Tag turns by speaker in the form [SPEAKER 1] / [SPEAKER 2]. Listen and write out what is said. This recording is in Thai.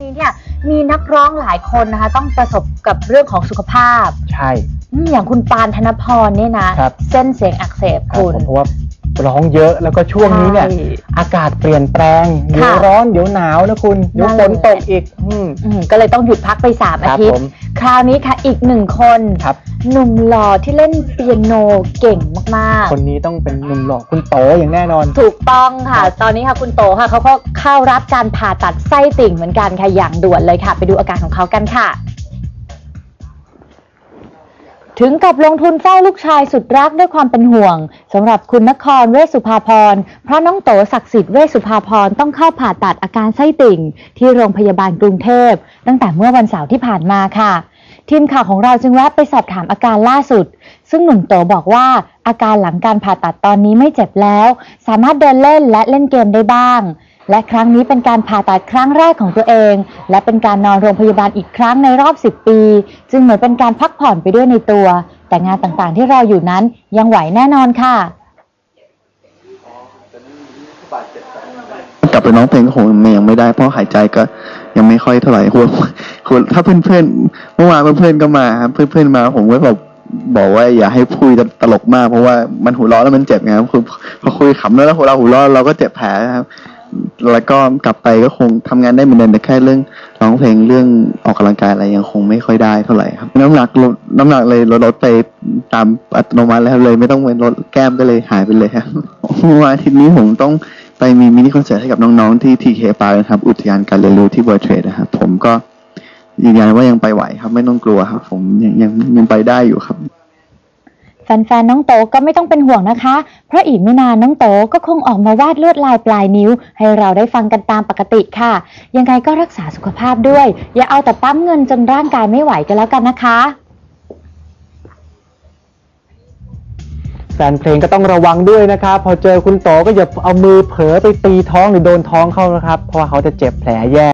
[SPEAKER 1] นี้เนี่ยมีนักร้องหลายคนนะคะต้องประสบกับเรื่องของสุขภาพ
[SPEAKER 2] ใช่
[SPEAKER 1] อืมอย่างคุณปานธนพรเนี่ยนะครับ เส้นเสียงอักเสบ
[SPEAKER 2] ครับ
[SPEAKER 1] คุณ
[SPEAKER 2] ผมเพราะว่าร้องเยอะแล้วก็ช่วงนี้เนี่ย
[SPEAKER 1] ใช่
[SPEAKER 2] อากาศเปลี่ยนแปลงเดี๋ยว
[SPEAKER 1] ค่ะ
[SPEAKER 2] ร้อนเดี๋ยวหนาวนะคุณเดี๋ยว
[SPEAKER 1] นั่น
[SPEAKER 2] ฝน
[SPEAKER 1] แหละ
[SPEAKER 2] ตกอีกอืม
[SPEAKER 1] อืมก็เลยต้องหยุดพักไปสาม
[SPEAKER 2] ค
[SPEAKER 1] อา
[SPEAKER 2] รับ
[SPEAKER 1] ทิต
[SPEAKER 2] ผ
[SPEAKER 1] ย์
[SPEAKER 2] ม
[SPEAKER 1] คราวนี้ค่ะอีกหนึ่งคน
[SPEAKER 2] ครับ
[SPEAKER 1] หนุ่มหล่อที่เล่นเปียโนเก่ง มาก
[SPEAKER 2] คนนี้ต้องเป็นหนุ่มหล่อคุณโตอย่างแน่นอน
[SPEAKER 1] ๆถูกต้องค่ะ
[SPEAKER 2] ครับ
[SPEAKER 1] ตอนนี้ค่ะคุณโตค่ะเขาก็เข้ารับการผ่าตัดไส้ติ่งเหมือนกันค่ะอย่างด่วนเลยค่ะ ไปดูอาการของเขากันค่ะ ถึงกับลงทุนเฝ้าลูกชายสุดรักด้วยความเป็นห่วงสำหรับคุณนครเวชสุภาพรเพราะน้องโตศักดิ์สิทธิ์เวชสุภาพรต้องเข้าผ่าตัดอาการไส้ติ่ง ที่โรงพยาบาลกรุงเทพ ตั้งแต่เมื่อวันเสาร์ที่ผ่านมาค่ะ ทีมข่าวของเราจึงแวะไปสอบถามอาการล่าสุด ซึ่งหนุ่มโตบอกว่าอาการหลังการผ่าตัดตอนนี้ไม่เจ็บแล้ว สามารถเดินเล่นและเล่นเกมได้บ้าง และครั้งนี้เป็นการผ่าตัดครั้งแรกของตัวเอง และเป็นการนอนโรงพยาบาลอีกครั้งในรอบ 10 ปี จึงเหมือนเป็นการพักผ่อนไปด้วยในตัว แต่งานต่างๆที่รออยู่นั้นยังไหวแน่นอนค่ะ
[SPEAKER 3] กลับไปร้องเพลงก็คงยังไม่ได้เพราะหายใจก็ยังไม่ค่อยเท่าไหร่หัว หัวถ้าเพื่อนๆเมื่อวานเพื่อนๆก็มาครับ เพื่อนๆมา ผมก็แบบบอกว่าอย่าให้พูดตลกมากเพราะว่ามันหัวร้อนแล้วมันเจ็บไงครับคือพอคุยขำแล้วแล้วเราหัวร้อนเราก็เจ็บแผลนะครับ แล้วก็กลับไปก็คงทำงานได้เหมือนเดิมแต่แค่เรื่องร้องเพลงเรื่องออกกำลังกายอะไรยังคงไม่ค่อยได้เท่าไหร่ครับ น้ำหนักลดน้ำหนักเลยลดลดไปตามอัตโนมัติแล้วเลย ไม่ต้องไปลดแก้มก็เลยหายไปเลยครับเมื่อวานอาทิตย์นี้ผมต้องไปมีมินิคอนเสิร์ตให้กับน้องๆที่ทีเคปานะครับ อุทยานการเรียนรู้ที่เวอร์เทรดนะครับผมก็ ยืนยันว่ายังไปไหวครับ ไม่ต้องกลัวครับ ผมยังยังยังไปได้อยู่ครับ
[SPEAKER 1] แฟนๆน้องโตก็ไม่ต้องเป็นห่วงนะคะ เพราะอีกไม่นานน้องโตก็คงออกมาวาดลวดลายปลายนิ้ว ให้เราได้ฟังกันตามปกติค่ะ ยังไงก็รักษาสุขภาพด้วย อย่าเอาแต่ปั๊มเงินจนร่างกายไม่ไหวกันแล้วกันนะคะ
[SPEAKER 2] แฟนเพลงก็ต้องระวังด้วยนะครับ พอเจอคุณโตก็อย่าเอามือเผลอไปตีท้องหรือโดนท้องเขานะครับ เพราะว่าเขาจะเจ็บแผลแย่